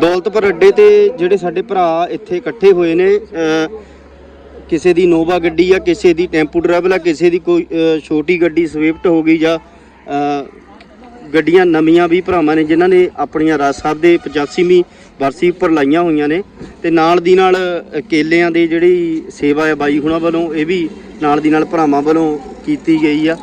ਦੌਲਤਪੁਰ ਅੱਡੇ ਤੇ ਜਿਹੜੇ ਸਾਡੇ ਭਰਾ ਇੱਥੇ ਇਕੱਠੇ ਹੋਏ ਨੇ ਕਿਸੇ ਦੀ ਨੋਵਾ ਗੱਡੀ ਆ, ਕਿਸੇ ਦੀ ਟੈਂਪੂ ਡਰਾਈਵਰ ਆ, ਕਿਸੇ ਦੀ ਕੋਈ ਛੋਟੀ ਗੱਡੀ ਸਵਿਫਟ ਹੋ ਗਈ ਜਾਂ ਗੱਡੀਆਂ ਨਵੀਆਂ ਵੀ ਭਰਾਵਾਂ ਨੇ, ਜਿਨ੍ਹਾਂ ਨੇ ਆਪਣੀਆਂ ਰਾਜ ਸਾਹਿਬ ਦੇ 85ਵੀਂ ਵਰਸੀ ਉੱਪਰ ਲਾਈਆਂ ਹੋਈਆਂ ਨੇ, ਤੇ ਨਾਲ ਦੀ ਨਾਲ ਕੇਲਿਆਂ ਦੀ ਜਿਹੜੀ ਸੇਵਾ ਹੈ ਬਾਈ ਹੁਣਾਂ ਵੱਲੋਂ, ਇਹ ਵੀ ਨਾਲ ਦੀ ਨਾਲ ਭਰਾਵਾਂ ਵੱਲੋਂ ਕੀਤੀ ਗਈ ਆ।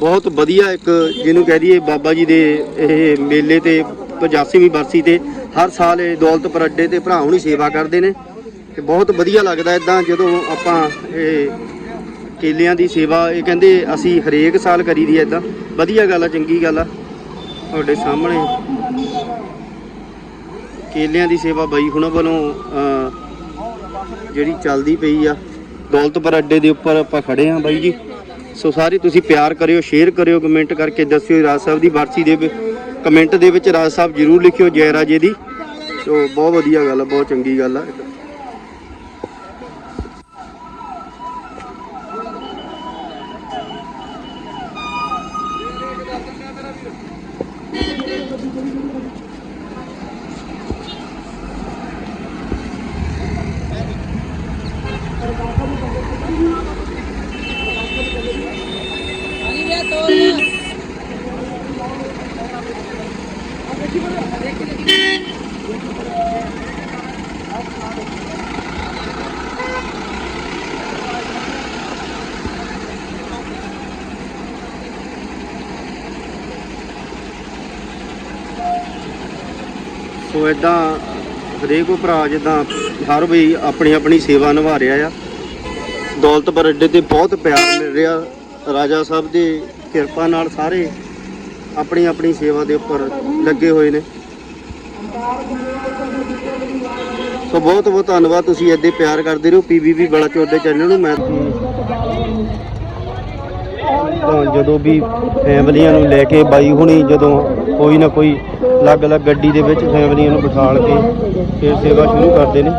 ਬਹੁਤ ਵਧੀਆ ਇੱਕ, ਜਿਹਨੂੰ ਕਹਿ ਦਈਏ ਬਾਬਾ ਜੀ ਦੇ ਇਹ ਮੇਲੇ ਤੇ 85ਵੀਂ ਬਰਸੀ ਤੇ ਹਰ ਸਾਲ ਇਹ ਦੌਲਤਪੁਰ ਅੱਡੇ ਤੇ ਭਰਾ ਹੁਣੀ ਸੇਵਾ ਕਰਦੇ ਨੇ। ਤੇ ਬਹੁਤ ਵਧੀਆ ਲੱਗਦਾ ਇਦਾਂ ਜਦੋਂ ਆਪਾਂ ਇਹ ਕੇਲਿਆਂ ਦੀ ਸੇਵਾ, ਇਹ ਕਹਿੰਦੇ ਅਸੀਂ ਹਰੇਕ ਸਾਲ ਕਰੀਦੀ ਐ ਇਦਾਂ ਵਧੀਆ ਗੱਲ ਆ, ਚੰਗੀ ਗੱਲ ਆ। ਤੁਹਾਡੇ ਸਾਹਮਣੇ ਕੇਲਿਆਂ ਦੀ ਸੇਵਾ ਬਾਈ ਹੁਣ ਵੱਲੋਂ ਜਿਹੜੀ ਚੱਲਦੀ ਪਈ ਆ। ਦੌਲਤਪੁਰ ਅੱਡੇ ਦੇ ਉੱਪਰ ਆਪਾਂ ਖੜੇ ਆ ਬਾਈ ਜੀ। ਸੋ ਸਾਰੇ ਤੁਸੀਂ ਪਿਆਰ ਕਰਿਓ, ਸ਼ੇਅਰ ਕਰਿਓ, ਕਮੈਂਟ ਕਰਕੇ ਦੱਸਿਓ, ਰਾਜ ਸਾਹਿਬ ਦੀ ਵਰਸੀ ਦੇ ਕਮੈਂਟ ਦੇ ਵਿੱਚ ਰਾਜ ਸਾਹਿਬ ਜਰੂਰ ਲਿਖਿਓ ਜੈ ਰਾਜੇ ਦੀ। ਸੋ ਬਹੁਤ ਵਧੀਆ ਗੱਲ ਆ, ਬਹੁਤ ਚੰਗੀ ਗੱਲ ਆ। ਸੋ ਇਦਾਂ ਹਰੇਕ ਭਰਾ ਜਿੱਦਾਂ ਹਰ ਵੀ ਆਪਣੀ ਆਪਣੀ ਸੇਵਾ ਨਿਭਾ ਰਿਹਾ ਆ। ਦੌਲਤਪੁਰ ਅੱਡੇ ਤੇ ਬਹੁਤ ਪਿਆਰ ਮਿਲ ਰਿਹਾ। ਰਾਜਾ ਸਾਹਿਬ ਦੀ ਕਿਰਪਾ ਨਾਲ ਸਾਰੇ ਆਪਣੀ ਆਪਣੀ ਸੇਵਾ ਦੇ ਉੱਪਰ ਲੱਗੇ ਹੋਏ ਨੇ। ਸੋ ਬਹੁਤ ਬਹੁਤ ਧੰਨਵਾਦ। ਤੁਸੀਂ ਏਦਾਂ ਪਿਆਰ ਕਰਦੇ ਰਹੋ। ਪੀਬੀਬੀ ਬਲਾਚੌਰ ਦੇ ਚੈਨਲ ਨੂੰ ਮੈਂ ਜਦੋਂ ਵੀ ਫੈਮਲੀਆਂ ਨੂੰ ਲੈ ਕੇ ਬਾਈ ਹੁਣੀ ਜਦੋਂ ਕੋਈ ਨਾ ਕੋਈ ਅਲੱਗ-ਅਲੱਗ ਗੱਡੀ ਦੇ ਵਿੱਚ ਫੈਮਲੀਆਂ ਨੂੰ ਬਿਠਾਲ ਕੇ ਫਿਰ ਸੇਵਾ ਸ਼ੁਰੂ ਕਰਦੇ ਨੇ।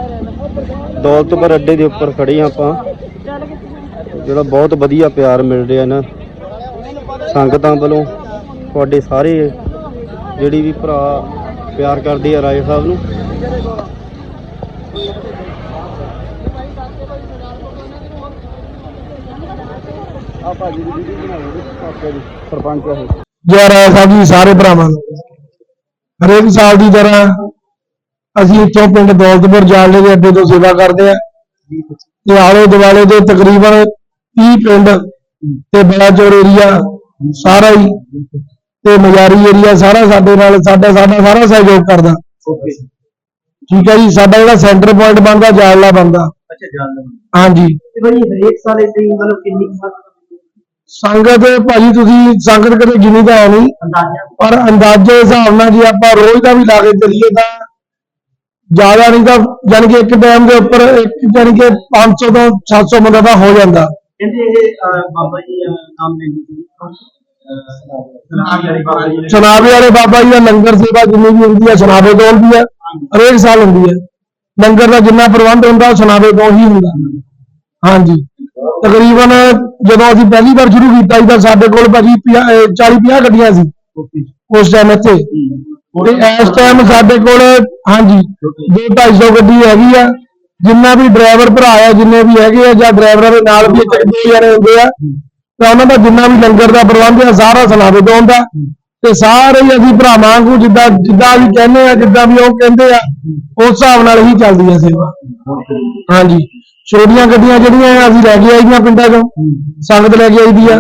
ਦੌਲਤਪੁਰ ਅੱਡੇ ਦੇ ਉੱਪਰ ਖੜੇ ਹਾਂ ਆਪਾਂ। ਜਿਹੜਾ ਬਹੁਤ ਵਧੀਆ ਪਿਆਰ ਮਿਲ ਰਿਹਾ ਨਾ, ਸੰਗਤਾਂ ਵੱਲੋਂ ਤੁਹਾਡੇ ਸਾਰੇ ਜਿਹੜੀ ਵੀ ਭਰਾ ਪਿਆਰ ਕਰਦੇ ਆ ਰਾਏ ਸਾਹਿਬ ਨੂੰ। ਆ ਭਾਜੀ ਦੀ ਵੀਡੀਓ ਬਣਾਓ ਪਾਪਾ ਜੀ ਸਰਪੰਚ ਹੈ ਜੈ ਰਾਏ ਸਾਹਿਬ ਜੀ, ਸਾਰੇ ਭਰਾਵਾਂ ਨੂੰ। ਹਰੇਕ ਸਾਲ ਦੀ ਤਰ੍ਹਾਂ ਅਸੀਂ ਇੱਥੋਂ ਪਿੰਡ ਦੌਲਤਪੁਰ ਜਾਲਦੇ ਦੇ ਅੱਡੇ ਤੋਂ ਸੇਵਾ ਕਰਦੇ ਆ ਤੇ ਆਲੇ ਦੁਆਲੇ ਦੇ ਤਕਰੀਬਨ 30 ਪਿੰਡ ਤੇ ਬਲਾਚੌਰ ਏਰੀਆ ਸਾਰਾ ਹੀ ਤੇ ਮਜਾਰੀ ਏਰੀਆ ਸਾਰਾ ਸਾਡੇ ਨਾਲ, ਸਾਡਾ ਸਾਡਾ ਸਾਰਾ ਸਹਿਯੋਗ ਕਰਦਾ। ਠੀਕ ਹੈ ਜੀ ਸਾਡਾ ਜਿਹੜਾ ਸੈਂਟਰ ਪੁਆਇੰਟ ਬਣਦਾ ਜਾਲਲਾ ਬਣਦਾ। ਅੱਛਾ ਜਾਣ ਹਾਂਜੀ। ਤੇ ਭਾਈ ਹਰੇਕ ਸਾਲ ਹੀ ਮਤਲਬ ਕਿੰਨੀ ਕੁ ਵਾਰ ਸੰਗਤ ਭਾਜੀ ਤੁਸੀਂ ਸੰਗਤ ਕਦੇ ਗਿਣੀ ਤਾਂ ਹੈ ਨਹੀਂ। ਅੰਦਾਜ਼ਾ? ਪਰ ਅੰਦਾਜ਼ੇ ਹਿਸਾਬ ਨਾਲ ਜੇ ਆਪਾਂ ਰੋਜ਼ ਦਾ ਵੀ ਲਾ ਕੇ ਚੱਲੀਏ ਤਾਂ ਜ਼ਿਆਦਾ ਨਹੀਂ ਤਾਂ ਜਾਣੀ ਕਿ ਇੱਕ ਟਾਈਮ ਦੇ ਉੱਪਰ ਇੱਕ ਜਾਣੀ ਕਿ 500 ਤੋਂ 700 ਬੰਦਾ ਤਾਂ ਹੋ ਜਾਂਦਾ। ਕਹਿੰਦੇ ਇਹ ਅਹ, ਬਾਬਾ ਜੀ ਅਹ, ਨਾਮ ਲੈ ਜੀ ਸਨਾਮ ਵਾਲੇ ਬਾਬਾ ਜੀ ਨੇ ਸੁਨਾਵੇ ਵਾਲੇ ਬਾਬਾ ਜੀ ਦਾ ਲੰਗਰ ਸੇਵਾ ਜਿੰਨੀ ਵੀ ਹੁੰਦੀ ਹੈ ਸੁਨਾਵੇ ਤੋਂ ਹੁੰਦੀ ਹੈ। ਹਰੇਕ ਸਾਲ ਹੁੰਦੀ ਹੈ। ਲੰਗਰ ਦਾ ਜਿੰਨਾ ਪ੍ਰਬੰਧ ਹੁੰਦਾ, ਉਹ ਸੁਨਾਵੇ ਤੋਂ ਹੀ ਹੁੰਦਾ। ਹਾਂਜੀ। ਤਕਰੀਬਨ ਜਦੋਂ ਅਸੀਂ ਪਹਿਲੀ ਵਾਰ ਸ਼ੁਰੂ ਕੀਤਾ ਸੀ, ਤਾਂ ਸਾਡੇ ਕੋਲ ਭਾਜੀ 40 50 ਗੱਡੀਆਂ ਸੀ ਉਸ ਟਾਈਮ ਇੱਥੇ। ਤੇ ਇਸ ਟਾਈਮ ਸਾਡੇ ਕੋਲ, ਹਾਂਜੀ 2-250 ਗੱਡੀ ਹੈਗੀ ਆ। ਜਿੰਨਾ ਵੀ ਡਰਾਈਵਰ ਭਰਾ ਆ, ਜਿੰਨੇ ਵੀ ਹੈਗੇ ਆ, ਜਾਂ ਡਰਾਈਵਰਾਂ ਦੇ ਨਾਲ ਵੀ ਇੱਕ ਦੋ ਹੁੰਦੇ ਆ, ਤਾਂ ਉਹਨਾਂ ਦਾ ਜਿੰਨਾ ਵੀ ਲੰਗਰ ਦਾ ਪ੍ਰਬੰਧ ਆ, ਸਾਰਾ ਸਲਾਵੇ ਤੋਂ ਹੁੰਦਾ ਤੇ ਸਾਰੇ ਹੀ ਅਸੀਂ ਭਰਾਵਾਂ ਵਾਂਗੂ ਜਿੱਦਾਂ ਜਿੱਦਾਂ ਵੀ ਕਹਿੰਦੇ ਆ, ਜਿੱਦਾਂ ਵੀ ਉਹ ਕਹਿੰਦੇ ਆ, ਉਸ ਹਿਸਾਬ ਨਾਲ ਹੀ ਚੱਲਦੀ ਆ ਸੇਵਾ। ਹਾਂਜੀ। ਛੋਟੀਆਂ ਗੱਡੀਆਂ ਜਿਹੜੀਆਂ ਆ, ਅਸੀਂ ਲੈ ਕੇ ਆਈਆਂ ਪਿੰਡਾਂ ਚੋਂ। ਸੰਗਤ ਲੈ ਕੇ ਆਈਦੀ ਆ।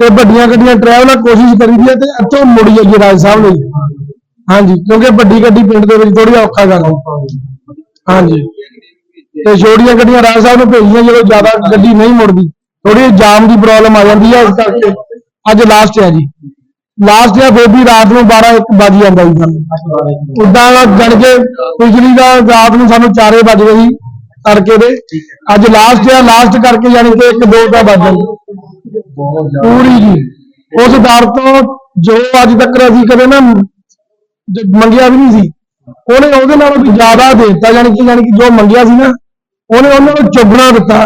ਤੇ ਵੱਡੀਆਂ ਗੱਡੀਆਂ ਟਰੈਵਲਰ ਕੋਸ਼ਿਸ਼ ਕਰੀਦੀ ਆ ਤੇ ਇੱਥੋਂ ਮੁੜੀ ਜਾਈਏ ਰਾਜ ਸਾਹਿਬ ਲਈ। ਹਾਂਜੀ। ਕਿਉਂਕਿ ਵੱਡੀ ਗੱਡੀ ਪਿੰਡ ਦੇ ਵਿੱਚ ਥੋੜੀ ਔਖਾ ਗੱਲ ਹਾਂਜੀ। ਤੇ ਛੋਟੀਆਂ ਗੱਡੀਆਂ ਰਾਜ ਸਾਹਿਬ ਨੂੰ ਭੇਜੀਆਂ, ਜਦੋਂ ਜ਼ਿਆਦਾ ਗੱਡੀ ਨਹੀਂ ਮੁੜਦੀ ਥੋੜੀ ਜਾਮ ਦੀ ਪ੍ਰੋਬਲਮ ਆ ਜਾਂਦੀ ਹੈ ਇਸ ਕਰਕੇ। ਅੱਜ ਲਾਸਟ ਹੈ ਜੀ। ਲਾਸਟ ਹੈ ਫਿਰ ਵੀ ਰਾਤ ਨੂੰ 12 ਇੱਕ ਵਜ ਜਾਂਦਾ ਜੀ ਸਾਨੂੰ। ਉਦਾਂ ਜਾਣ ਕੇ ਪਿਛਲੀ ਦਾ ਰਾਤ ਨੂੰ ਸਾਨੂੰ 4 ਵਜ ਗਏ ਸੀ ਤੜਕੇ ਦੇ। ਅੱਜ ਲਾਸਟ ਹੈ ਲਾਸਟ ਕਰਕੇ ਜਾਣੀ ਕਿ 1 2 ਦਾ ਵੱਜ ਪੂਰੀ ਜੀ। ਉਸ ਦਰ ਤੋਂ ਜੋ ਅੱਜ ਤੱਕ ਅਸੀਂ ਕਦੇ ਨਾ ਮੰਗਿਆ ਵੀ ਨਹੀਂ ਸੀ। ਉਹਨੇ ਉਹਦੇ ਨਾਲੋਂ ਵੀ ਜ਼ਿਆਦਾ ਦੇ ਦਿੱਤਾ ਯਾਨੀ ਕਿ ਯਾਨੀ ਕਿ ਜੋ ਮੰਗਿਆ ਸੀ ਨਾ, ਉਹਨੇ ਉਹਨਾਂ ਨੂੰ ਚੁੱਗਣਾ ਦਿੱਤਾ।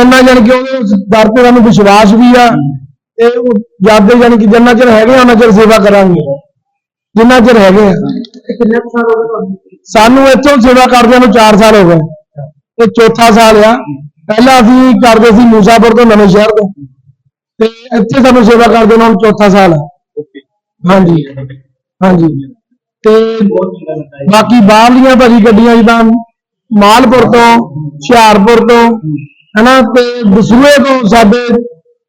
ਇੰਨਾ ਯਾਨੀ ਕਿ ਉਹਦੇ ਉਸ ਦਰ ਤੇ ਸਾਨੂੰ ਵਿਸ਼ਵਾਸ ਵੀ ਆ। ਤੇ ਉਹ ਜਦ ਦੇ ਕਿ ਜਿੰਨਾ ਚਿਰ ਹੈਗੇ ਉਹਨਾਂ ਚਿਰ ਸੇਵਾ ਕਰਾਂਗੇ। ਜਿੰਨਾ ਚਿਰ ਹੈਗੇ ਆ। ਕਿੰਨੇ ਸਾਲ ਹੋ ਗਏ ਤੁਹਾਨੂੰ ਸਾਨੂੰ ਇੱਥੋਂ ਸੇਵਾ ਕਰਦਿਆਂ ਨੂੰ 4 ਸਾਲ ਹੋ ਗਏ। ਇਹ ਚੌਥਾ ਸਾਲ ਆ। ਪਹਿਲਾਂ ਅਸੀਂ ਕਰਦੇ ਸੀ ਮੂਸਾਪੁਰ ਤੋਂ ਨਵੇਂ ਸ਼ਹਿਰ ਤੋਂ। ਤੇ ਇੱਥੇ ਸਾਨੂੰ ਸੇਵਾ ਕਰਦੇ ਨੂੰ ਹੁਣ ਚੌਥਾ ਸਾਲ ਆ। ਹਾਂਜੀ। ਹਾਂਜੀ। ਤੇ ਬਾਕੀ ਬਾਹਰਲੀਆਂ ਭਾਜੀ ਗੱਡੀਆਂ ਜਿੱਦਾਂ ਮਾਲਪੁਰ ਤੋਂ, ਹੁਸ਼ਿਆਰਪੁਰ ਤੋਂ, ਹਨਾ, ਤੇ ਦਸੂਏ ਤੋਂ ਸਾਡੇ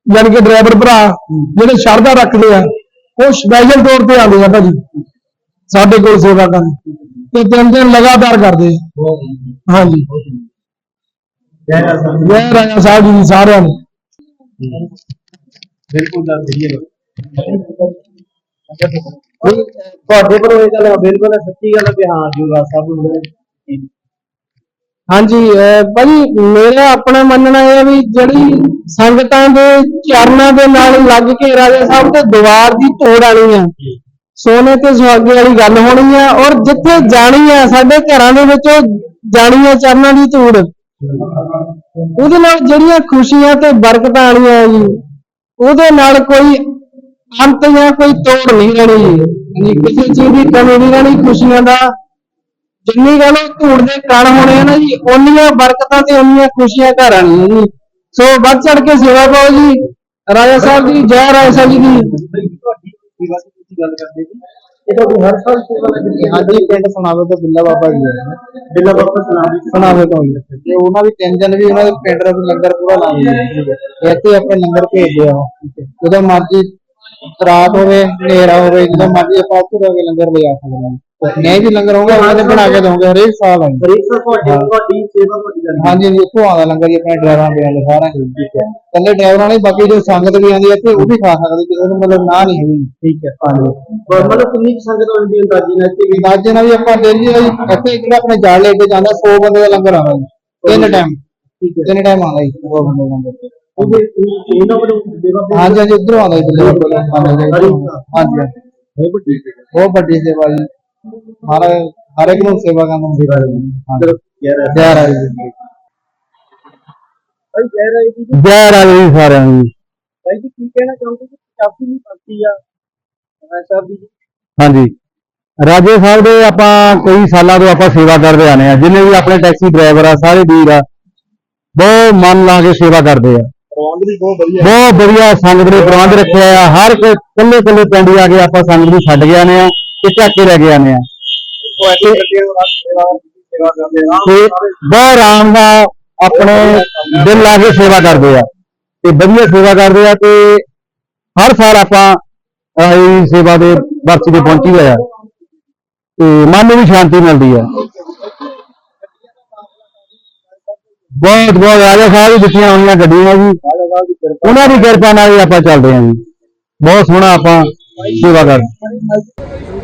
ਯਾਨੀ ਕਿ ਡਰਾਈਵਰ ਭਰਾ ਜਿਹੜੇ ਸ਼ਰਧਾ ਰੱਖਦੇ ਆ ਉਹ ਸਪੈਸ਼ਲ ਤੌਰ ਤੇ ਆਉਂਦੇ ਆ ਭਾਜੀ ਸਾਡੇ ਕੋਲ ਸੇਵਾ ਕਰਨ। ਤੇ ਤਿੰਨ ਦਿਨ ਲਗਾਤਾਰ ਕਰਦੇ ਆ। ਬਹੁਤ ਵਧੀਆ, ਹਾਂਜੀ। ਬਹੁਤ ਵਧੀਆ। ਜੈ ਰਾਜ ਸਾਹਿਬ ਜੈ। ਰਾਜਾ ਸਾਹਿਬ ਜੀ ਦੀ ਸਾਰਿਆਂ ਨੂੰ। ਬਿਲਕੁਲ ਦਾ ਸਹੀ ਤੁਹਾਡੇ ਕੋਲ ਇਹ ਗੱਲ ਬਿਲਕੁਲ ਸੱਚੀ ਗੱਲ ਹੈ ਵੀ ਹਾਂ ਜੁਗਾ ਸਭ ਨੂੰ ਹਾਂਜੀ ਭਾਜੀ ਮੇਰਾ ਆਪਣਾ ਮੰਨਣਾ ਇਹ ਹੈ ਵੀ ਜਿਹੜੀ ਸੰਗਤਾਂ ਦੇ ਚਰਨਾਂ ਦੇ ਨਾਲ ਲੱਗ ਕੇ ਰਾਜਾ ਸਾਹਿਬ ਤੇ ਦੀਵਾਰ ਦੀ ਤੋੜ ਆਣੀ ਆ। ਸੋਨੇ ਤੇ ਸੁਹਾਗੇ ਵਾਲੀ ਗੱਲ ਹੋਣੀ ਆ ਔਰ ਜਿੱਥੇ ਜਾਣੀ ਆ ਸਾਡੇ ਘਰਾਂ ਦੇ ਵਿੱਚ ਉਹ ਜਾਣੀ ਆ ਚਰਨਾਂ ਦੀ ਧੂੜ। ਉਹਦੇ ਨਾਲ ਜਿਹੜੀਆਂ ਖੁਸ਼ੀਆਂ ਤੇ ਬਰਕਤਾਂ ਆਣੀਆਂ ਆ ਜੀ ਉਹਦੇ ਨਾਲ ਕੋਈ ਅੰਤ ਜਾਂ ਕੋਈ ਤੋੜ ਨਹੀਂ ਰਹਿਣੀ ਜੀ। ਕਿਸੇ ਚੀਜ਼ ਦੀ ਕਮੀ ਨਹੀਂ ਰਹਿਣੀ ਖੁਸ਼ੀਆਂ ਦਾ ਜਿੰਨੀ ਗੱਲ ਉਹ ਧੂੜ ਦੇ ਕਣ ਹੋਣੇ ਆ ਨਾ ਜੀ ਓਨੀਆਂ ਬਰਕਤਾਂ ਤੇ ਓਨੀਆਂ ਖੁਸ਼ੀਆਂ ਘਰ ਆਣੀਆਂ ਜੀ। ਸੋ ਵੱਧ ਚੜ ਕੇ ਸੇਵਾ ਪਾਓ ਜੀ। ਰਾਜਾ ਸਾਹਿਬ ਦੀ ਜੈ ਰਾਜਾ ਸਾਹਿਬ ਜੀ ਦੀ। ਦੀ ਗੱਲ ਕਰਦੇ ਜੀ ਇਹ ਤਾਂ ਹਰ ਸਾਲ ਸੇਵਾ ਲੱਗਦੀ ਹਾਂਜੀ ਪਿੰਡ ਸੁਣਾਵੇ ਤੋਂ ਬਿੱਲਾ ਬਾਬਾ ਜੀ। ਬਿੱਲਾ ਬਾਬਾ ਸੁਣਾਵੇ ਸੁਣਾਵੇ ਤੋਂ। ਤੇ ਉਹਨਾਂ ਵੀ ਤਿੰਨ ਦਿਨ ਵੀ ਉਹਨਾਂ ਦੇ ਪਿੰਡ ਦਾ ਲੰਗਰ ਪੂਰਾ ਲਾਉਂਦੇ ਨੇ ਇੱਥੇ ਆਪਣੇ ਲੰਗਰ ਭੇਜਦੇ ਆ। ਜਦੋਂ ਮਰਜ਼ੀ ਰਾਤ ਹੋਵੇ ਹਨੇਰਾ ਹੋਵੇ ਜਦੋਂ ਮਰਜ਼ੀ ਆਪਾਂ ਉੱਥੇ ਰਹਿ ਕੇ ਲੰਗਰ ਲਿਆ ਸਕਦੇ ਹਾਂ ਨਹੀਂ ਵੀ ਲੰਗਰ ਹੋਊਗਾ ਉਹਨਾਂ ਨੇ ਬਣਾ ਕੇ ਦੋਗੇ ਹਰੇਕ ਸਾਲ ਆਉਂਦੇ। ਹਰੇਕ ਸਾਲ ਤੁਹਾਡੀ ਤੁਹਾਡੀ ਸੇਵਾ ਤੁਹਾਡੀ ਜਾਂਦੀ ਹੈ। ਹਾਂਜੀ ਹਾਂਜੀ ਉੱਥੋਂ ਆਉਂਦਾ ਲੰਗਰ ਜੀ ਆਪਣੇ ਡਰਾਈਵਰਾਂ ਦੇ ਆਉਂਦੇ ਸਾਰਾ ਕੁਝ ਠੀਕ ਹੈ। ਕੱਲੇ ਡਰਾਈਵਰਾਂ ਨਹੀਂ ਬਾਕੀ ਜੋ ਸੰਗਤ ਵੀ ਆਉਂਦੀ ਹੈ ਇੱਥੇ ਉਹ ਵੀ ਖਾ ਸਕਦੀ ਕਿਸੇ ਨੂੰ ਮਤਲਬ ਨਾ ਨਹੀਂ ਹੋਈ। ਠੀਕ ਹੈ ਹਾਂਜੀ ਪਰ ਮਤਲਬ ਕਿੰਨੀ ਸੰਗਤ ਆਉਂਦੀ ਹੈ ਅੰਦਾਜ਼ੇ ਨਾਲ ਇੱਥੇ ਵੀ? ਅੰਦਾਜ਼ੇ ਨਾਲ ਵੀ ਆਪਾਂ ਡੇਲੀ ਇੱਥੇ ਜਿਹੜਾ ਆਪਣੇ ਜਾਲ ਲੈ ਕੇ ਜਾਂਦਾ 100 ਬੰਦੇ ਦਾ ਲੰਗਰ ਆਉਂਦਾ ਜੀ। ਤਿੰਨ ਟਾਈਮ ਠੀਕ ਹੈ। ਤਿੰਨ ਟਾਈਮ ਆਉਂਦਾ ਜੀ 100 ਬੰਦੇ ਦਾ ਲੰਗਰ। ਉਹਦੇ ਉਹਨਾਂ ਵੱਲੋਂ ਸੇਵਾ ਵੀ ਹਾਂਜੀ ਹਾਂਜੀ ਉਧਰੋਂ ਆਉਂਦਾ ਜੀ ਹਾਂਜੀ ਹਾਂਜੀ। ਬਹੁਤ ਵੱਡੀ ਸੇਵਾ ਜੀ। ਹਰ ਹਰ ਇੱਕ ਨੂੰ ਸੇਵਾ ਕਰਨ ਦੀ ਸੇਵਾ ਜੀ ਹਾਂਜੀ ਕਹਿ ਰਿਹਾ ਜੈ ਰਾਜ ਜੀ ਭਾਈ ਕਹਿ ਰਹੇ ਜੀ ਜੈ ਰਾਜਾ ਜੀ ਸਾਰਿਆਂ ਨੂੰ ਭਾਈ ਜੀ ਕੀ ਕਹਿਣਾ ਚਾਹੁੰਦੇ ਕਿ ਕਾਫੀ ਨਹੀਂ ਪੜਤੀ ਆ? ਮੈਂ ਸਾਹਿਬ ਜੀ। ਹਾਂਜੀ। ਰਾਜੇ ਸਾਹਿਬ ਦੇ ਆਪਾਂ ਕਈ ਸਾਲਾਂ ਤੋਂ ਆਪਾਂ ਸੇਵਾ ਕਰਦੇ ਆਨੇ ਆ। ਜਿੰਨੇ ਵੀ ਆਪਣੇ ਟੈਕਸੀ ਡਰਾਈਵਰ ਆ ਸਾਰੇ ਵੀਰ ਆ ਬਹੁਤ ਮਨ ਲਾ ਕੇ ਸੇਵਾ ਕਰਦੇ ਆ। ਪ੍ਰਬੰਧ ਵੀ ਬਹੁਤ ਵਧੀਆ। ਬਹੁਤ ਵਧੀਆ ਸੰਗਤ ਨੇ ਪ੍ਰਬੰਧ ਰੱਖਿਆ ਆ। ਹਰ ਕੋਈ ਕੱਲੇ ਕੱਲੇ ਪਿੰਡ ਜਾ ਕੇ ਆਪਾਂ ਸੰਗਤ ਨੂੰ ਛੱਡ ਕੇ ਆਨੇ ਆ। ਤੇ ਚੱਕ ਕੇ ਲੈ ਕੇ ਆਨੇ ਆ। ਉਹ ਐਸੀ ਗੱਡੀਆਂ ਨੂੰ ਰਾਤ ਸੇਵਾ ਸੇਵਾ ਕਰਦੇ ਆ। ਤੇ ਬਹੁਤ ਆਰਾਮ ਨਾਲ ਆਪਣੇ ਦਿਲ ਲਾ ਕੇ ਸੇਵਾ ਕਰਦੇ ਆ। ਤੇ ਵਧੀਆ ਸੇਵਾ ਕਰਦੇ ਆ ਤੇ ਹਰ ਸਾਲ ਆਪਾਂ ਇਹ ਸੇਵਾ ਦੇ ਵਰਸੀ ਤੇ ਪਹੁੰਚੀ ਹੋਇਆ ਆ। ਤੇ ਮਨ ਨੂੰ ਵੀ ਸ਼ਾਂਤੀ ਮਿਲਦੀ ਆ। ਬਹੁਤ ਬਹੁਤ ਰਾਜਾ ਸਾਹਿਬ ਦੀ ਦਿੱਤੀਆਂ ਹੋਈਆਂ ਗੱਡੀਆਂ ਜੀ। ਉਹਨਾਂ ਦੀ ਕਿਰਪਾ ਨਾਲ ਹੀ ਆਪਾਂ ਚੱਲਦੇ ਹਾਂ ਜੀ। ਬਹੁਤ ਸੋਹਣਾ ਆਪਾਂ ਸੇਵਾ ਕਰਦੇ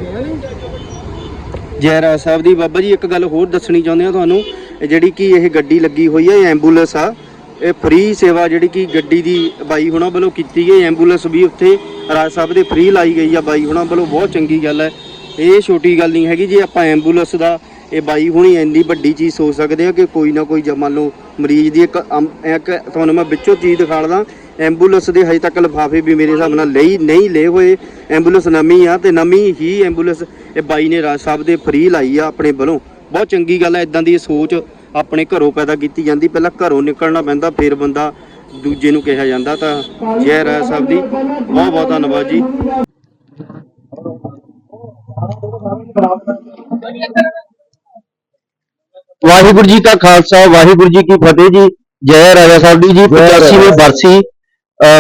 ਜੈ ਰਾਜ ਸਾਹਿਬ ਦੀ। ਬਾਬਾ ਜੀ, ਇੱਕ ਗੱਲ ਹੋਰ ਦੱਸਣੀ ਚਾਹੁੰਦੇ ਆ ਤੁਹਾਨੂੰ। ਇਹ ਜਿਹੜੀ ਕਿ ਇਹ ਗੱਡੀ ਲੱਗੀ ਹੋਈ ਹੈ, ਇਹ ਐਂਬੂਲੈਂਸ ਆ। ਇਹ ਫ੍ਰੀ ਸੇਵਾ ਜਿਹੜੀ ਕਿ ਗੱਡੀ ਦੀ ਬਾਈ ਹੁਣਾਂ ਵੱਲੋਂ ਕੀਤੀ ਗਈ। ਐਂਬੂਲੈਂਸ ਵੀ ਉੱਥੇ ਰਾਜ ਸਾਹਿਬ ਦੇ ਫ੍ਰੀ ਲਾਈ ਗਈ ਆ ਬਾਈ ਹੁਣਾਂ ਵੱਲੋਂ। ਬਹੁਤ ਚੰਗੀ ਗੱਲ ਹੈ। ਇਹ ਛੋਟੀ ਗੱਲ ਨਹੀਂ ਹੈਗੀ। ਜੇ ਆਪਾਂ ਐਂਬੂਲੈਂਸ ਦਾ ਇਹ ਬਾਈ ਹੁਣੀ ਇੰਨੀ ਵੱਡੀ ਚੀਜ਼ ਸੋਚ ਸਕਦੇ ਆ ਕਿ ਕੋਈ ਨਾ ਕੋਈ ਜੇ ਮੰਨ ਲਓ ਮਰੀਜ਼ ਦੀ ਇੱਕ ਅਮ- ਇੱਕ ਤੁਹਾਨੂੰ ਮੈਂ ਵਿੱਚੋਂ ਚੀਜ਼ ਦਿਖਾੜਦਾ ਐਂਬੂਲੈਂਸ ਦੇ ਹਜੇ ਤੱਕ ਲਿਫਾਫੇ ਵੀ ਮੇਰੇ ਹਿਸਾਬ ਨਾਲ ਲਈ ਨਹੀਂ ਲਏ ਹੋਏ। ਐਂਬੂਲੈਂਸ ਨਵੀਂ ਆ ਤੇ ਨਵੀਂ ਹੀ ਐਂਬੂਲੈਂਸ ਇਹ ਬਾਈ ਨੇ ਰਾਜ ਸਾਹਿਬ ਦੇ ਫ੍ਰੀ ਲਾਈ ਆ ਆਪਣੇ ਵੱਲੋਂ। ਬਹੁਤ ਚੰਗੀ ਗੱਲ ਹੈ ਇਦਾਂ ਦੀ ਇਹ ਸੋਚ ਆਪਣੇ ਘਰੋਂ ਪੈਦਾ ਕੀਤੀ ਜਾਂਦੀ। ਪਹਿਲਾਂ ਘਰੋਂ ਨਿਕਲਣਾ ਪੈਂਦਾ, ਫਿਰ ਬੰਦਾ ਦੂਜੇ ਨੂੰ ਕਿਹਾ ਜਾਂਦਾ ਤਾਂ ਜੈ ਰਾਜ ਸਾਹਿਬ ਦੀ। ਬਹੁਤ ਬਹੁਤ ਧੰਨਵਾਦ ਜੀ। ਵਾਹਿਗੁਰੂ ਜੀ ਕਾ ਖਾਲਸਾ ਵਾਹਿਗੁਰੂ ਜੀ ਕੀ ਫਤਿਹ ਜੀ। ਜੈ ਰਾਜਾ ਸਾਹਿਬ ਜੀ 85ਵੀਂ ਬਰਸੀ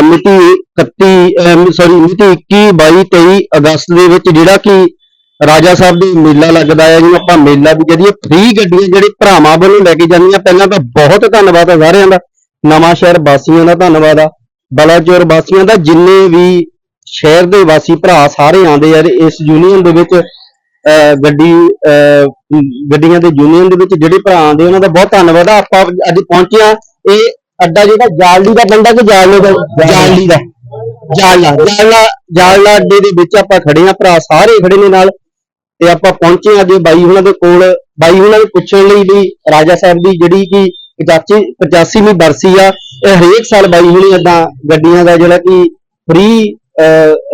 ਮਿਤੀ 31 ਸੌਰੀ ਮਿਤੀ 21 22 23 ਅਗਸਤ ਦੇ ਵਿੱਚ ਜਿਹੜਾ ਕਿ ਰਾਜਾ ਸਾਹਿਬ ਦੇ ਮੇਲਾ ਲੱਗਦਾ ਹੈ ਜਿਹਨੂੰ ਆਪਾਂ ਮੇਲਾ ਵੀ ਕਹਦੀਏ ਫ੍ਰੀ ਗੱਡੀਆਂ ਜਿਹੜੇ ਭਰਾਵਾਂ ਵੱਲੋਂ ਲੈ ਕੇ ਜਾਂਦੀਆਂ। ਪਹਿਲਾਂ ਤਾਂ ਬਹੁਤ ਧੰਨਵਾਦ ਹੈ ਸਾਰਿਆਂ ਦਾ। ਨਵਾਂ ਸ਼ਹਿਰ ਵਾਸੀਆਂ ਦਾ ਧੰਨਵਾਦ ਆ। ਬਲਾਚੌਰ ਵਾਸੀਆਂ ਦਾ ਜਿੰਨੇ ਵੀ ਸ਼ਹਿਰ ਦੇ ਵਾਸੀ ਭਰਾ ਸਾਰੇ ਆਉਂਦੇ ਆ ਤੇ ਇਸ ਯੂਨੀਅਨ ਦੇ ਵਿੱਚ ਗੱਡੀ ਗੱਡੀਆਂ ਦੇ ਯੂਨੀਅਨ ਦੇ ਵਿੱਚ ਜਿਹੜੇ ਭਰਾ ਆਉਂਦੇ ਉਹਨਾਂ ਦਾ ਬਹੁਤ ਧੰਨਵਾਦ ਆ। ਆਪਾਂ ਅੱਜ ਪਹੁੰਚੇ ਆ। ਇਹ ਅੱਡਾ ਜਿਹੜਾ ਜਾਲੜੀ ਦਾ ਬੰਦਾ ਕਿ ਜਾਲਨੇ ਦਾ? ਜਾਲੜੀ ਦਾ। ਜਾਲਲਾ ਜਾਲਲਾ ਜਾਲਲਾ ਅੱਡੇ ਦੇ ਵਿੱਚ ਆਪਾਂ ਖੜੇ ਆ। ਭਰਾ ਸਾਰੇ ਖੜੇ ਨੇ ਨਾਲ। ਤੇ ਆਪਾਂ ਪਹੁੰਚੇ ਆ ਅੱਜ ਬਾਈ ਉਹਨਾਂ ਦੇ ਕੋਲ। ਬਾਈ ਉਹਨਾਂ ਨੂੰ ਪੁੱਛਣ ਲਈ ਵੀ ਰਾਜਾ ਸਾਹਿਬ ਦੀ ਜਿਹੜੀ ਕਿ 85 85ਵੀਂ ਬਰਸੀ ਆ ਇਹ ਹਰੇਕ ਸਾਲ ਬਾਈ ਹੁਣੀ ਏਦਾਂ ਗੱਡੀਆਂ ਦਾ ਜਿਹੜਾ ਕਿ ਫ੍ਰੀ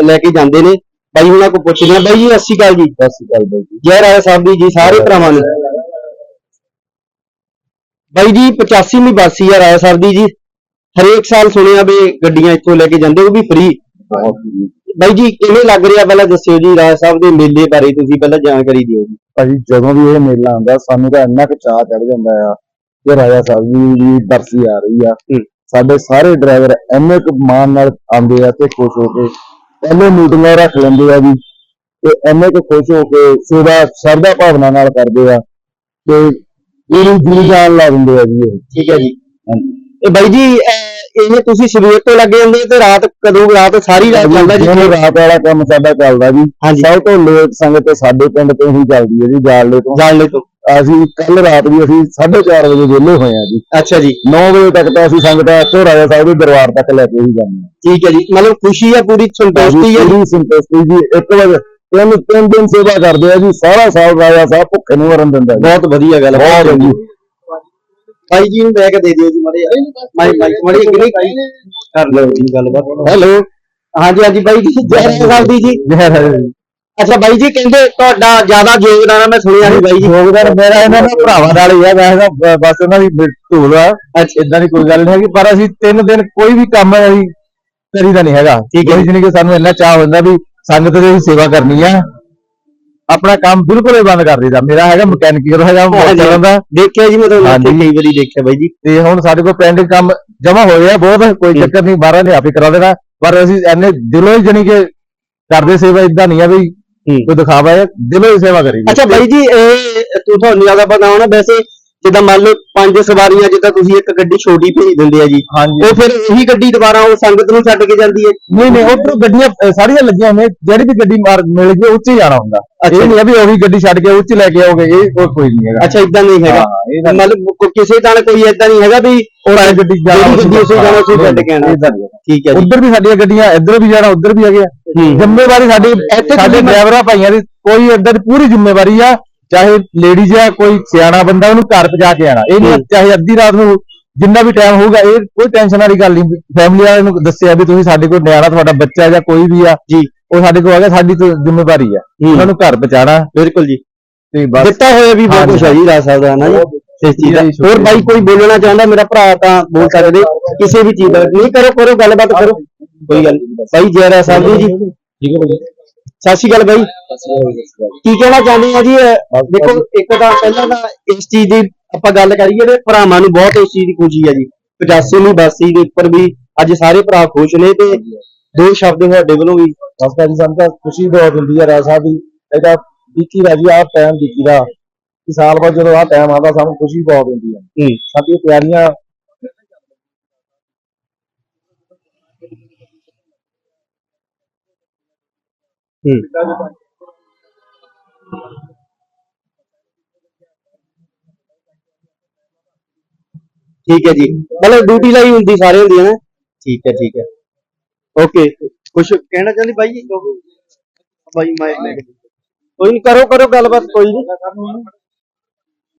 ਲੈ ਕੇ ਜਾਂਦੇ ਨੇ। ਭਾਈ ਉਹਨਾਂ ਕੋ ਪੁੱਛਦੇ ਆ ਬਾਈ ਜੀ ਸਤਿ ਸ਼੍ਰੀ ਅਕਾਲ ਜੀ। ਸਤਿ ਸ਼੍ਰੀ ਅਕਾਲ ਬਾਈ ਜੀ। ਜੈ ਰਾਜਾ ਸਾਹਿਬ ਦੀ ਜੀ ਸਾਰੇ ਭਰਾਵਾਂ ਨੂੰ। ਬਾਈ ਜੀ 85ਵੀਂ ਬਰਸੀ ਆ ਰਾਜਾ ਸਾਹਿਬ ਦੀ ਜੀ। ਹਰੇਕ ਸਾਲ ਸੁਣਿਆ ਵੀ ਗੱਡੀਆਂ ਇੱਥੋਂ ਲੈ ਕੇ ਜਾਂਦੇ ਉਹ ਵੀ ਫ੍ਰੀ। ਬਾਈ ਜੀ ਕਿਵੇਂ ਲੱਗ ਰਿਹਾ ਪਹਿਲਾਂ ਦੱਸਿਓ ਜੀ ਰਾਜਾ ਸਾਹਿਬ ਦੇ ਮੇਲੇ ਬਾਰੇ ਤੁਸੀਂ ਪਹਿਲਾਂ ਜਾਣਕਾਰੀ ਦਿਓ ਜੀ। ਭਾਜੀ ਜਦੋਂ ਵੀ ਇਹ ਮੇਲਾ ਆਉਂਦਾ ਸਾਨੂੰ ਤਾਂ ਇੰਨਾ ਕੁ ਚਾਹ ਚੜ ਜਾਂਦਾ ਆ ਕਿ ਰਾਜਾ ਸਾਹਿਬ ਜੀ ਦੀ ਬਰਸੀ ਆ ਰਹੀ ਆ। ਸਾਡੇ ਸਾਰੇ ਡਰਾਈਵਰ ਇੰਨੇ ਕੁ ਮਾਣ ਨਾਲ ਆਉਂਦੇ ਆ ਤੇ ਖੁਸ਼ ਹੋ ਕੇ ਪਹਿਲੇ ਮੀਟਿੰਗਾਂ ਰੱਖ ਲੈਂਦੇ ਆ ਜੀ। ਤੇ ਇੰਨੇ ਕੁ ਖੁਸ਼ ਹੋ ਕੇ ਸੇਵਾ ਸ਼ਰਧਾ ਭਾਵਨਾ ਨਾਲ ਕਰਦੇ ਆ। ਤੇ ਇਹਨੂੰ ਜੀ ਜਾਨ ਲਾ ਦਿੰਦੇ ਆ ਜੀ ਇਹ। ਠੀਕ ਹੈ ਜੀ। ਇਹ ਬਾਈ ਜੀ ਅਹ ਇਹ ਤੁਸੀਂ ਸਵੇਰ ਤੋਂ ਲੱਗੇ ਜਾਂਦੇ ਤੇ ਰਾਤ ਕਦੋਂ ਰਾਤ ਸਾਰੀ ਰਾਤ ਚੱਲਦਾ ਜੀ? ਜਿਵੇਂ ਰਾਤ ਵਾਲਾ ਕੰਮ ਸਾਡਾ ਚੱਲਦਾ ਜੀ। ਹਾਂਜੀ। ਸਭ ਤੋਂ ਲੇਟ ਸੰਗਤ ਸਾਡੇ ਪਿੰਡ ਤੋਂ ਹੀ ਚੱਲਦੀ ਹੈ ਜੀ ਜਾਲਲੇ ਤੋਂ। ਜਾਣਲੇ ਤੋਂ। ਅਸੀਂ ਕੱਲ ਰਾਤ ਵੀ ਅਸੀਂ 4:30 ਵਜੇ ਵਿਹਲੇ ਹੋਏ ਆ ਜੀ। ਅੱਛਾ ਜੀ। 9 ਵਜੇ ਤੱਕ ਤਾਂ ਅਸੀਂ ਸੰਗਤ ਇੱਥੋਂ ਰਾਜਾ ਸਾਹਿਬ ਦੇ ਦਰਬਾਰ ਤੱਕ ਲੈ ਕੇ ਹੀ ਜਾਂਦੇ ਹਾਂ। ਠੀਕ ਹੈ ਜੀ। ਮਤਲਬ ਖੁਸ਼ੀ ਆ ਪੂਰੀ ਸੰਤੁਸ਼ਟੀ ਹੈ ਜੀ? ਪੂਰੀ ਸੰਤੁਸ਼ਟੀ ਜੀ। ਇੱਕ ਵਜੇ ਤਿੰਨ ਤਿੰਨ ਦਿਨ ਸੇਵਾ ਕਰਦੇ ਆ ਜੀ। ਸਾਰਾ ਸਾਲ ਰਾਜਾ ਸਾਹਿਬ ਭੁੱਖੇ ਨੂੰ ਮਰਨ ਦਿੰਦਾ ਜੀ। ਬਹੁਤ ਵਧੀਆ ਗੱਲ ਹੈ। ਬਹੁਤ ਵਧੀਆ। ਭਾਈ ਜੀ ਨੂੰ ਬੈਗ ਦੇ ਦਿਓ ਜੀ ਮੜੇ ਮਾਈ ਮਾਈ ਮੜੇ ਕਿਹਨੇ ਕਰ ਲਓ ਜੀ ਗੱਲਬਾਤ ਹੈਲੋ। ਹਾਂਜੀ ਹਾਂਜੀ ਬਾਈ ਜੀ। ਜੈ ਸਾਹਿਬ ਦੀ ਜੀ। ਜੈ ਜੀ। ਅੱਛਾ ਬਾਈ ਜੀ ਕਹਿੰਦੇ ਤੁਹਾਡਾ ਜ਼ਿਆਦਾ ਯੋਗਦਾਨ ਆ ਮੈਂ ਸੁਣਿਆ ਸੀ ਬਾਈ ਜੀ ਯੋਗਦਾਨ ਮੇਰਾ ਇਹਨਾਂ ਦੇ ਭਰਾਵਾਂ ਨਾਲ ਹੀ ਆ ਮੈਂ ਤਾਂ ਬ- ਬਸ ਉਹਨਾਂ ਦੀ ਬਿ- ਧੂਲ ਆ ਇਦਾਂ ਦੀ ਕੋਈ ਗੱਲ ਨਹੀਂ ਹੈਗੀ ਪਰ ਅਸੀਂ ਤਿੰਨ ਦਿਨ ਕੋਈ ਵੀ ਕੰਮ ਅਸੀਂ ਕਰੀਦਾ ਨਹੀਂ ਹੈਗਾ ਠੀਕ ਹੈ। ਜਾਣੀ ਕਿ ਸਾਨੂੰ ਇੰਨਾ ਚਾਹ ਹੁੰਦਾ ਵੀ ਸੰਗਤ ਦੀ ਅਸੀਂ ਸੇਵਾ ਕਰਨੀ ਆ ਆਪਣਾ ਕੰਮ ਬਿਲਕੁਲ ਹੀ ਬੰਦ ਕਰ ਦਿੱਤਾ ਮੇਰਾ ਹੈਗਾ ਮਕੈਨਿਕਲ ਹੈਗਾ। ਮੋਟਰ ਦਾ ਦੇਖਿਆ ਜੀ ਮੈਂ ਤੁਹਾਨੂੰ ਇੱਥੇ ਹਾਂਜੀ। ਕਈ ਵਾਰੀ ਦੇਖਿਆ ਬਾਈ ਜੀ ਤੇ ਹੁਣ ਸਾਡੇ ਕੋਲ ਪੈਂਡਿੰਗ ਕੰਮ ਜਮਾ ਹੋ ਗਿਆ ਬਹੁਤ ਕੋਈ। ਚੱਕਰ ਨਹੀਂ ਬਾਹਰਾਂ ਨੇ ਆਪੇ ਕਰਾ ਦੇਣਾ ਪਰ ਅਸੀਂ ਐਨੇ ਦਿਲੋਂ ਹੀ ਜਾਣੀ ਕਿ ਕਰਦੇ ਸੇਵਾ ਇਦਾਂ ਨਹੀਂ ਆ ਵੀ। ਕੋਈ ਦਿਖਾਵਾ ਹੈ? ਦਿਲੋਂ ਹੀ ਸੇਵਾ ਕਰੀ ਅੱਛਾ ਬਾਈ ਜੀ ਇਹ ਤੂੰ ਤੁਹਾਨੂੰ ਜ਼ਿਆਦਾ ਪਤਾ ਹੋਣਾ ਵੈਸੇ ਜਿੱਦਾਂ ਮੰਨ ਲਓ ਪੰਜ ਸਵਾਰੀਆਂ ਜਿੱਦਾਂ ਤੁਸੀਂ ਇੱਕ ਗੱਡੀ ਛੋਟੀ ਭੇਜ ਦਿੰਦੇ ਆ ਜੀ ਹਾਂਜੀ। ਉਹ ਫਿਰ ਉਹੀ ਗੱਡੀ ਦੁਬਾਰਾ ਉਹ ਸੰਗਤ ਨੂੰ ਛੱਡ ਕੇ ਜਾਂਦੀ ਹੈ? ਨਹੀਂ ਨਹੀਂ ਉਧਰ ਗੱਡੀਆਂ ਅ, ਸਾਰੀਆਂ ਲੱਗੀਆਂ ਨੇ ਜਿਹੜੀ ਵੀ ਗੱਡੀ ਮਾਰ ਮਿਲ ਗਈ ਉੱਚ ਜਾਣਾ ਹੁੰਦਾ। ਅੱਛਾ। ਇਹ ਨਹੀਂ ਆ ਵੀ ਉਹੀ ਗੱਡੀ ਛੱਡ ਕੇ ਉੱਚ ਲੈ ਕੇ ਆਓਗੇ ਇਹ ਉਹ ਕੋਈ ਨਹੀਂ ਹੈਗਾ। ਅੱਛਾ ਇਦਾਂ ਨਹੀਂ ਹੈਗਾ। ਹਾਂ, ਇਹ ਮਤਲਬ ਕੋ- ਕਿਸੇ ਨਾਲ ਕੋਈ ਇਦਾਂ ਨਹੀਂ ਹੈਗਾ ਵੀ ਉਹ ਵਾਲੀ ਗੱਡੀ ਜਾਣਾ ਜਿਹੜੀ ਗੱਡੀ ਉਸੇ ਜਾਣਾ ਉਸੇ ਛੱਡ ਕੇ ਆਉਣਾ। ਏਦਾਂ ਨਹੀਂ ਹੈਗਾ। ਠੀਕ ਹੈ ਜੀ। ਉੱਧਰ ਵੀ ਸਾਡੀਆਂ ਗੱਡੀਆਂ ਇੱਧਰ ਵੀ ਜਾਣਾ ਉੱਧਰ ਵੀ ਹੈਗੇ ਆ। ਹੂੰ। ਜ਼ਿੰਮੇਵਾਰੀ ਸਾਡੀ ਇੱਥੇ ਸਾਡੇ ਡਰਾਈਵਰਾਂ ਭਾਈਆਂ ਦੀ ਕੋਈ ਇੱਧਰ ਦੀ ਪੂਰੀ ਜ਼ਿੰਮੇਵਾਰੀ ਆ। ਚਾਹੇ ਲੇਡੀਜ਼ ਆ ਕੋਈ ਸਿਆਣਾ ਬੰਦਾ ਉਹਨੂੰ ਘਰ ਪਹੁੰਚਾ ਕੇ ਆਣਾ। ਇਹ ਨਹੀਂ। ਚਾਹੇ ਅੱਧੀ ਰਾਤ ਨੂੰ ਜਿੰਨਾ ਵੀ ਟਾਈਮ ਹੋਊਗਾ ਇਹ ਕੋਈ ਟੈਨਸ਼ਨ ਵਾਲੀ ਗੱਲ ਨਹੀਂ ਫੈਮਿਲੀ ਵਾਲਿਆਂ ਨੂੰ ਦੱਸਿਆ ਵੀ ਤੁਸੀਂ ਸਾਡੇ ਕੋਲ ਨਿਆਣਾ ਤੁਹਾਡਾ ਬੱਚਾ ਜਾਂ ਕੋਈ ਵੀ ਆ ਜੀ। ਉਹ ਸਾਡੇ ਕੋਲ ਆ ਗਿਆ ਸਾਡੀ ਤਾਂ ਜ਼ਿੰਮੇਵਾਰੀ ਆ। ਉਹਨਾਂ ਨੂੰ ਘਰ ਪਹੁੰਚਾਣਾ ਬਿਲਕੁਲ ਜੀ। ਤੇ ਬਸ। ਦਿੱਤਾ ਹੋਇਆ ਵੀ ਬਹੁਤ ਕੁਛ ਹੈ ਜੀ ਰਾਜ ਸਾਹਿਬ ਦਾ ਨਾ ਜੀ ਇਸ ਚੀਜ਼ ਦਾ। ਹੋਰ ਬਾਈ ਕੋਈ ਬੋਲਣਾ ਚਾਹੁੰਦਾ ਮੇਰਾ ਭਰਾ ਤਾਂ ਬੋਲ ਸਕਦੇ। ਕਿਸੇ ਵੀ ਚੀਜ਼ ਦਾ ਨਹੀਂ ਕਰੋ ਕਰੋ ਗੱਲਬਾਤ ਕਰੋ। ਕੋਈ ਗੱਲ। ਬਾਈ ਜੈ ਰਾਜ ਸਾਹਿਬ ਜੀ। ਠੀਕ ਹੈ ਸਤਿ ਸ਼੍ਰੀ ਅਕਾਲ ਬਾਈ। ਕੀ ਕਹਿਣਾ ਚਾਹੁੰਦੇ ਆ ਜੀ? ਦੇਖੋ ਇੱਕ ਤਾਂ ਪਹਿਲਾਂ ਤਾਂ ਇਸ ਚੀਜ਼ ਦੀ ਆਪਾਂ ਗੱਲ ਕਰੀਏ ਤੇ ਭਰਾਵਾਂ ਨੂੰ ਬਹੁਤ ਇਸ ਚੀਜ਼ ਦੀ ਖੁਸ਼ੀ ਹੈ ਜੀ। 85ਵੀਂ ਬਾਸੀ ਦੇ ਉੱਪਰ ਵੀ ਅੱਜ ਸਾਰੇ ਭਰਾ ਖੁਸ਼ ਨੇ ਤੇ ਦੋ ਸ਼ਬਦ ਤੁਹਾਡੇ ਵੱਲੋਂ ਵੀ। ਬਸ ਭਾਜੀ ਸਾਨੂੰ ਤਾਂ ਖੁਸ਼ੀ ਬਹੁਤ ਹੁੰਦੀ ਹੈ ਰਾਜ ਸਾਹਿਬ ਦੀ। ਇਹਦਾ ਦਾ ਜੀ ਟਾਈਮ ਦਾ ਕਿ ਸਾਲ ਬਾਅਦ ਜਦੋਂ ਆਹ ਟਾਈਮ ਆਉਂਦਾ ਸਾਨੂੰ ਖੁਸ਼ੀ ਬਹੁਤ ਹੁੰਦੀ ਹੂੰ। ਸਾਡੀਆਂ ਤਿਆਰੀਆਂ ਠੀਕ ਹੈ ਜੀ। ਮਤਲਬ ਡਿਊਟੀ ਲਈ ਹੁੰਦੀ ਸਾਰੇ ਹੁੰਦੀ ਹੈ ਨਾ? ਠੀਕ ਹੈ ਠੀਕ ਹੈ। ਓਕੇ ਕੁਝ ਕਹਿਣਾ ਚਾਹੁੰਦੀ ਬਾਈ ਜੀ? ਬਾਈ ਮੈਂ ਕੋਈ ਨਹੀਂ ਕਰੋ ਕਰੋ ਗੱਲਬਾਤ ਕੋਈ ਨਹੀਂ